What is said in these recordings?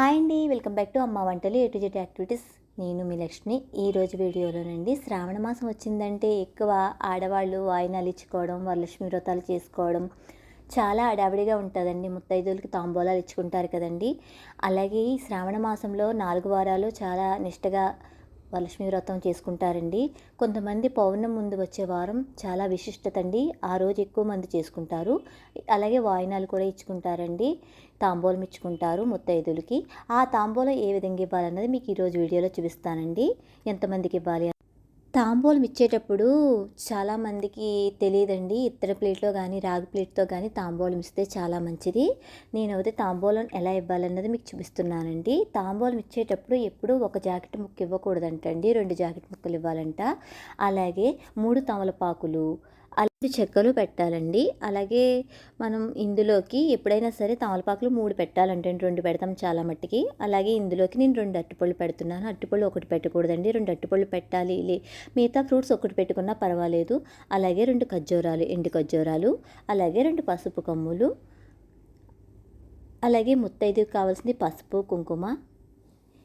Hi అండి welcome back to అమ్మ వంటలు ఏ టు జెడ్ యాక్టివిటీస్. నేను మీ లక్ష్మి. ఈరోజు వీడియోలోనండి శ్రావణ మాసం వచ్చిందంటే ఎక్కువ ఆడవాళ్ళు వాయినాలు ఇచ్చుకోవడం వరలక్ష్మి వ్రతాలు చేసుకోవడం చాలా అడావిడిగా ఉంటుందండి. ముత్తైదులకి తాంబూలాలు ఇచ్చుకుంటారు కదండి. అలాగే ఈ శ్రావణ మాసంలో నాలుగు వారాలు చాలా నిష్టగా వరలక్ష్మి వ్రతం చేసుకుంటారండి. కొంతమంది పౌర్ణం ముందు వచ్చే వారం చాలా విశిష్టత అండి ఆ రోజు ఎక్కువ మంది చేసుకుంటారు. అలాగే వాయినాలు కూడా ఇచ్చుకుంటారండి. తాంబూలం ఇచ్చుకుంటారు ముత్తైదులకి. ఆ తాంబూలం ఏ విధంగా ఇవ్వాలన్నది మీకు ఈరోజు వీడియోలో చూపిస్తానండి. ఎంతమందికి ఇవ్వాలి తాంబూలం ఇచ్చేటప్పుడు చాలామందికి తెలియదండి. ఇత్తడి ప్లేట్లో కానీ రాగి ప్లేట్తో కానీ తాంబూలం ఇస్తే చాలా మంచిది. నేనైతే తాంబూలం ఎలా ఇవ్వాలన్నది మీకు చూపిస్తున్నానండి. తాంబూలం ఇచ్చేటప్పుడు ఎప్పుడూ ఒక జాకెట్ ముక్క ఇవ్వకూడదంటండి. రెండు జాకెట్ ముక్కలు ఇవ్వాలంట. అలాగే మూడు తమలపాకులు అలాగే చెక్కలు పెట్టాలండి. అలాగే మనం ఇందులోకి ఎప్పుడైనా సరే తమలపాకులు మూడు పెట్టాలంటే రెండు పెడతాం చాలా మట్టికి. అలాగే ఇందులోకి నేను రెండు అట్టుపళ్ళు పెడుతున్నాను. అట్టుపళ్ళు ఒకటి పెట్టకూడదండి. రెండు అట్టుపళ్ళు పెట్టాలి. మిగతా ఫ్రూట్స్ ఒకటి పెట్టుకున్నా పర్వాలేదు. అలాగే రెండు ఖర్జూరాలు ఎండు ఖర్జూరాలు అలాగే రెండు పసుపు కమ్ములు అలాగే ముత్తైదుకు కావాల్సింది పసుపు కుంకుమ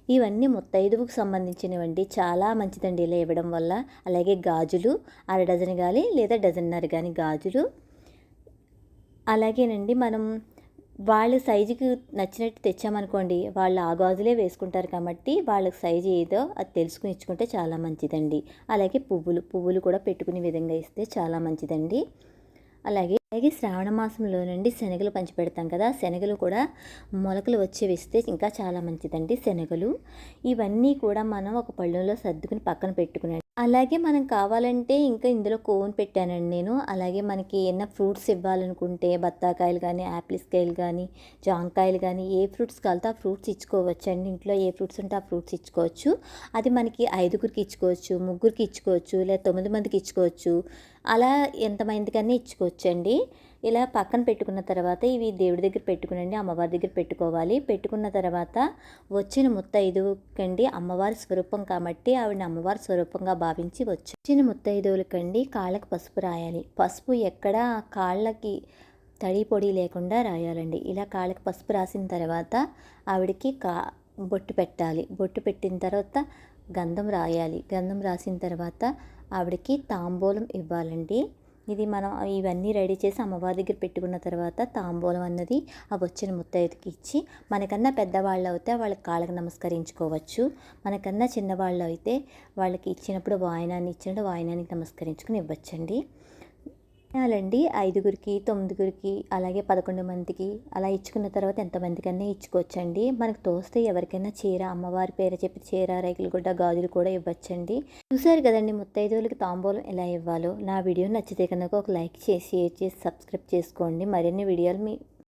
ఇవన్నీ ముత్తైదువుకు సంబంధించినవండి. చాలా మంచిదండి ఇలా ఇవ్వడం వల్ల. అలాగే గాజులు అర డజన్ కానీ లేదా డజన్నర కానీ గాజులు. అలాగేనండి మనం వాళ్ళ సైజుకి నచ్చినట్టు తెచ్చామనుకోండి వాళ్ళు ఆ గాజులే వేసుకుంటారు కాబట్టి వాళ్ళకి సైజు ఏదో అది తెలుసుకుని ఇచ్చుకుంటే చాలా మంచిదండి. అలాగే పువ్వులు పువ్వులు కూడా పెట్టుకునే విధంగా ఇస్తే చాలా మంచిదండి. అలాగే అలాగే శ్రావణ మాసంలో నుండి శనగలు పంచిపెడతాం కదా శనగలు కూడా మొలకలు వచ్చి వేస్తే ఇంకా చాలా మంచిదండి శనగలు. ఇవన్నీ కూడా మనం ఒక పళ్ళెంలో సర్దుకుని పక్కన పెట్టుకునే అలాగే మనం కావాలంటే ఇంకా ఇందులో కోన్ పెట్టానండి నేను. అలాగే మనకి ఏమైనా ఫ్రూట్స్ ఇవ్వాలనుకుంటే బత్తాకాయలు కానీ యాపిల్స్ కాయలు కానీ జాంకాయలు కానీ ఏ ఫ్రూట్స్ కావాలితే ఆ ఫ్రూట్స్ ఇచ్చుకోవచ్చు అండి ఇంట్లో ఏ ఫ్రూట్స్ ఉంటే ఆ ఫ్రూట్స్ ఇచ్చుకోవచ్చు. అది మనకి ఐదుగురికి ఇచ్చుకోవచ్చు ముగ్గురికి ఇచ్చుకోవచ్చు లేదా తొమ్మిది మందికి ఇచ్చుకోవచ్చు. అలా ఎంతమందికన్నా ఇచ్చుకోవచ్చు అండి ఇలా పక్కన పెట్టుకున్న తర్వాత ఇవి దేవుడి దగ్గర పెట్టుకునండి అమ్మవారి దగ్గర పెట్టుకోవాలి. పెట్టుకున్న తర్వాత వచ్చిన ముత్తైదువుకండి అమ్మవారి స్వరూపం కాబట్టి ఆవిడ అమ్మవారి స్వరూపంగా భావించి వచ్చిన ముత్తైదువులకండి కాళ్ళకి పసుపు రాయాలి. పసుపు ఎక్కడ కాళ్ళకి తడి పొడి లేకుండా రాయాలండి. ఇలా కాళ్ళకి పసుపు రాసిన తర్వాత ఆవిడకి కా బొట్టు పెట్టాలి. బొట్టు పెట్టిన తర్వాత గంధం రాయాలి. గంధం రాసిన తర్వాత ఆవిడకి తాంబూలం ఇవ్వాలండి. ఇది మనం ఇవన్నీ రెడీ చేసి అమ్మవారి దగ్గర పెట్టుకున్న తర్వాత తాంబూలం అన్నది ఆ వచ్చిన ముత్తైదుకి ఇచ్చి మనకన్నా పెద్దవాళ్ళు అయితే వాళ్ళకి కాళ్ళకి నమస్కరించుకోవచ్చు. మనకన్నా చిన్నవాళ్ళు అయితే వాళ్ళకి ఇచ్చినప్పుడు వాయనాన్ని ఇచ్చినప్పుడు వాయనానికి నమస్కరించుకుని ఇవ్వచ్చండి. అలాండి ఐదుగురికి తొమ్మిదిగురికి అలాగే పదకొండు మందికి అలా ఇచ్చుకున్న తర్వాత ఎంతమందికైనా ఇచ్చుకోవచ్చండి. మనకు తోస్తే ఎవరికైనా చీర అమ్మవారి పేరు చెప్పి చీర రైకులు గుడ్డ గాజులు కూడా ఇవ్వచ్చండి. చూసారు కదండి ముత్తైదువులకి తాంబూలం ఎలా ఇవ్వాలో? నా వీడియో నచ్చితే కనుక ఒక లైక్ చేసి షేర్ చేసి సబ్స్క్రైబ్ చేసుకోండి. మరిన్ని వీడియోలు మీ